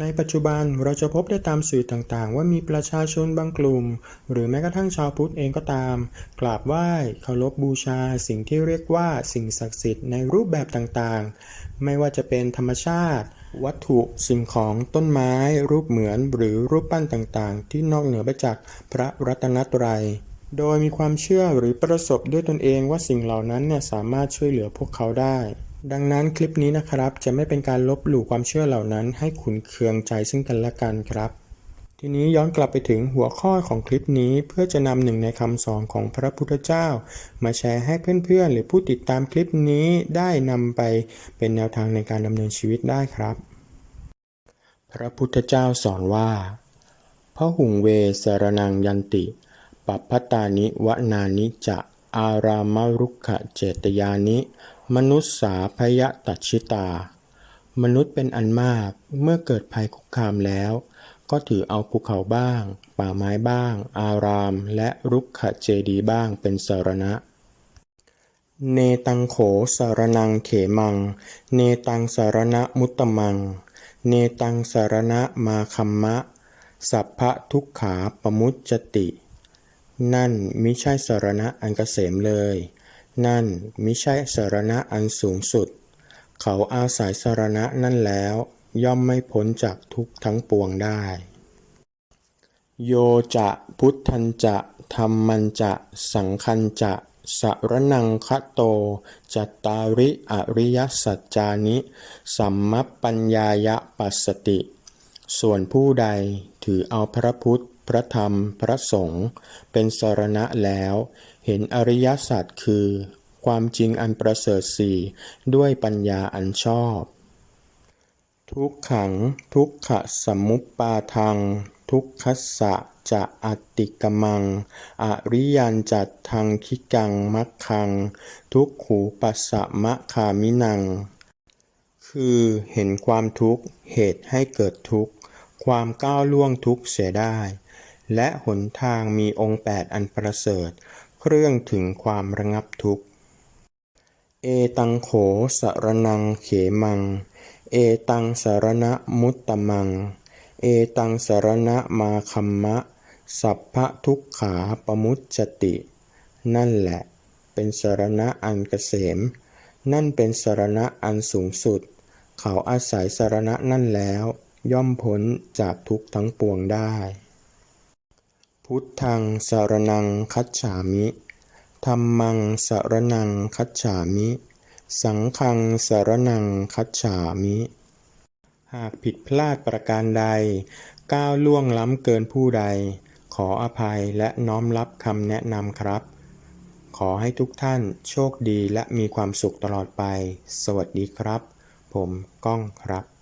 ในปัจจุบันเราจะพบได้ตามสื่อต่างๆ ว่ามีประชาชนบางกลุ่ม หรือแม้กระทั่งชาวพุทธเองก็ตาม กราบไหว้เคารพบูชา สิ่งที่เรียกว่าสิ่งศักดิ์สิทธิ์ในรูปแบบต่างๆ ไม่ว่าจะเป็นธรรมชาติ วัตถุสิ่งของต้นไม้ รูปเหมือนหรือรูปปั้นต่างๆ ที่นอกเหนือไปจากพระรัตนตรัยโดยมีความเชื่อหรือประสบด้วยตนเองว่าสิ่งเหล่านั้นเนี่ยสามารถช่วยเหลือพวกเขาได้ ดังนั้นคลิปนี้นะครับจะไม่เป็นการลบหลู่ความเชื่อเหล่านั้น ให้ขุนเคืองใจซึ่งกันและกันครับ ทีนี้ย้อนกลับไปถึงหัวข้อของคลิปนี้เพื่อจะนำหนึ่งในคำสอนของพระพุทธเจ้า มาแชร์ให้เพื่อนๆ หรือผู้ติดตามคลิปนี้ได้นำไปเป็นแนวทางในการดำเนินชีวิตได้ครับ พระพุทธเจ้าสอนว่าพระหุงเวสรนังยันติ ปัปพตานิวนานิจะ อารามรุกขเจตยานิ มนุษสาพยตัชิตา มนุษย์เป็นอันมากเมื่อเกิดภัยคุกคามแล้ว ก็ถือเอาภูเขาบ้าง ป่าไม้บ้าง อารามและรุกขเจดีย์บ้างเป็นสารณะ เนตังโขสารนังเขมัง เนตังสารณะมุตตมัง เนตังสารณะมาคัมมะ สัพพะทุกขาปมุจจติ นั่นมิใช่สารณะอันเกษมเลย นั่นมิใช่สารณะอันสูงสุด เขาอาศัยสารณะนั่นแล้ว ย่อมไม่พ้นจากทุกทั้งปวงได้ โยจะพุทธันจะธรรมันจะสังคันจะสรนังคะโต จัตตาริอริยสัจจานิ สัมมัปปัญญายะปัสสติ ส่วนผู้ใดถือเอาพระพุทธ พระธรรมพระสงฆ์เป็นสรณะแล้ว เห็นอริยสัจคือ ความจริงอันประเสริฐสี่ด้วยปัญญาอันชอบ ทุกขังทุกขสมุปปาทัง ทุกขัสะจะอติกมัง อริยันจัตทังคิกังมัคคัง ทุกขูปัสสะมะคามินัง คือเห็นความทุกข์เหตุให้เกิดทุกข์ ความก้าวล่วงทุกข์เสียได้ และหนทางมีองค์แปดอันประเสริฐ เครื่องถึงความระงับทุกข์ เอตังโขสรนังเขมัง เอตังสารณะมุตตมัง เอตังสารณะมาคัมมะ สัพพะทุกขาปมุจจติ นั่นแหละ เป็นสารณะอันเกษม นั่นเป็นสารณะอันสูงสุด เขาอาศัยสารณะนั่นแล้ว ย่อมพ้นจากทุกทั้งปวงได้ พุทธังสารนังคัจฉามิธัมมังสารนังคัจฉามิ สังฆังสารนังคัจฉามิ หากผิดพลาดประการใด ก้าวล่วงล้ำเกินผู้ใด ขออภัยและน้อมรับคำแนะนำครับ ขอให้ทุกท่านโชคดีและมีความสุขตลอดไป สวัสดีครับ ผมก้องครับ